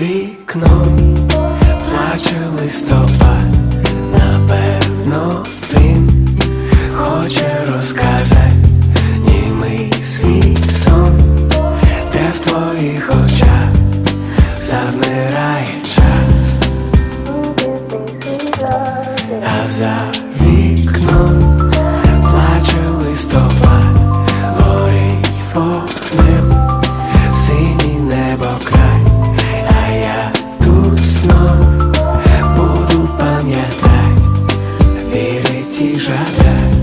Вікно. Плаче листопад, напевно він хоче розказати німий свій сон, де в твоїх очах завмирає час, а за хотите жадать